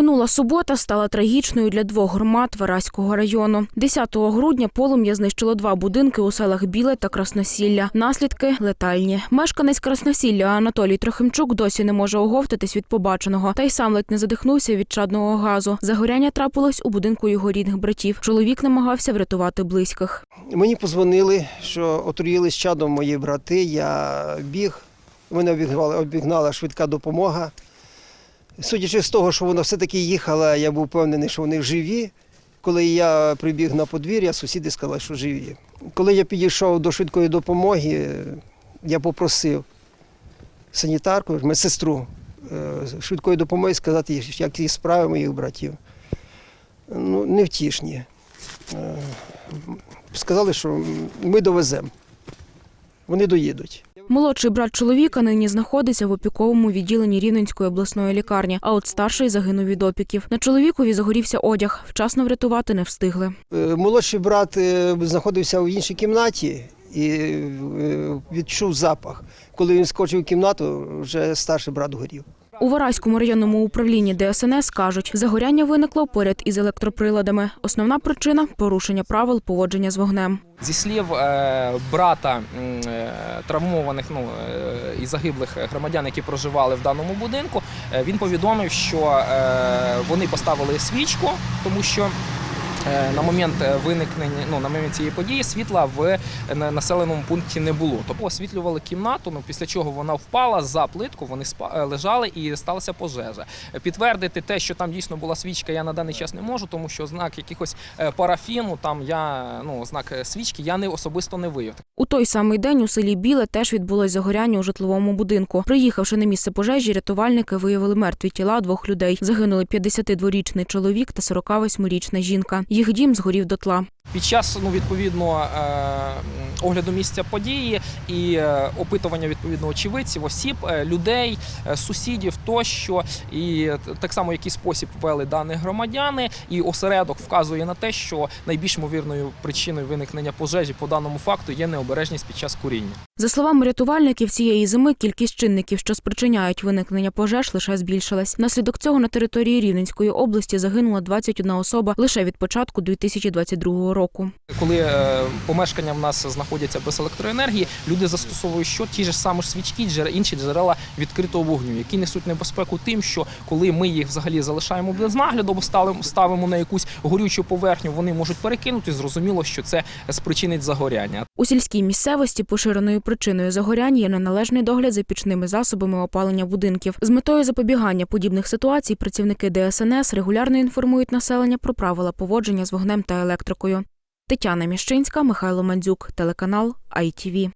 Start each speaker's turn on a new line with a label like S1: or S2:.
S1: Минула субота стала трагічною для двох громад Вараського району. 10 грудня полум'я знищило два будинки у селах Біле та Красносілля. Наслідки летальні. Мешканець Красносілля Анатолій Трохимчук досі не може оговтатись від побаченого. Та й сам ледь не задихнувся від чадного газу. Загоряння трапилось у будинку його рідних братів. Чоловік намагався врятувати близьких.
S2: Мені позвонили, що отруїлись чадом мої брати. Я біг, мене обігнала, швидка допомога. Судячи з того, що вона все-таки їхала, я був впевнений, що вони живі. Коли я прибіг на подвір'я, сусіди сказали, що живі. Коли я підійшов до швидкої допомоги, я попросив санітарку, медсестру е, швидкої допомоги сказати, які справи моїх братів. Ну, невтішні. Е, Сказали, що ми довеземо. Вони доїдуть.
S1: Молодший брат чоловіка нині знаходиться в опіковому відділенні Рівненської обласної лікарні, а от старший загинув від опіків. На чоловікові загорівся одяг. Вчасно врятувати не встигли.
S2: Е, Молодший брат е, знаходився в іншій кімнаті і е, відчув запах. Коли він скочив в кімнату, вже старший брат горів.
S1: У Вараському районному управлінні ДСНС кажуть, загоряння виникло поряд із електроприладами. Основна причина порушення правил поводження з вогнем.
S3: Зі слів е, брата е, травмованих ну, е, і загиблих громадян, які проживали в даному будинку, він повідомив, що вони поставили свічку, тому що. Е, На момент е, виникнення, ну на момент цієї події світла в е, населеному пункті не було. Тобто освітлювали кімнату. Ну після чого вона впала за плитку. Вони спа- лежали і сталася пожежа. Підтвердити те, що там дійсно була свічка, я на даний час не можу, тому що знак якихось парафіну, там я ну знак свічки, я не особисто не виявив.
S1: У той самий день у селі Біле теж відбулось загоряння у житловому будинку. Приїхавши на місце пожежі, рятувальники виявили мертві тіла двох людей. Загинули 52-річний чоловік та 48-річна жінка. Їх дім згорів дотла.
S3: Під час ну відповідно е, огляду місця події і е, опитування відповідно очевидців, осіб, е, людей, е, сусідів тощо, і так само який спосіб ввели дані громадяни, і осередок вказує на те, що найбільш ймовірною причиною виникнення пожежі по даному факту є необережність під час куріння.
S1: За словами рятувальників, цієї зими кількість чинників, що спричиняють виникнення пожеж, лише збільшилась. Наслідок цього на території Рівненської області загинула 21 особа лише від початку 2022 року.
S3: Коли помешкання в нас знаходяться без електроенергії, люди застосовують що ті ж самі свічки, джер- інші джерела відкритого вогню, які несуть небезпеку тим, що коли ми їх взагалі залишаємо без нагляду, або ставимо, ставимо на якусь горючу поверхню, вони можуть перекинути. Зрозуміло, що це спричинить загоряння.
S1: У сільській місцевості поширеною причиною загорянь є неналежний догляд за пічними засобами опалення будинків. З метою запобігання подібних ситуацій працівники ДСНС регулярно інформують населення про правила поводження з вогнем та електрикою. Тетяна Міщинська, Михайло Мандзюк, телеканал ITV.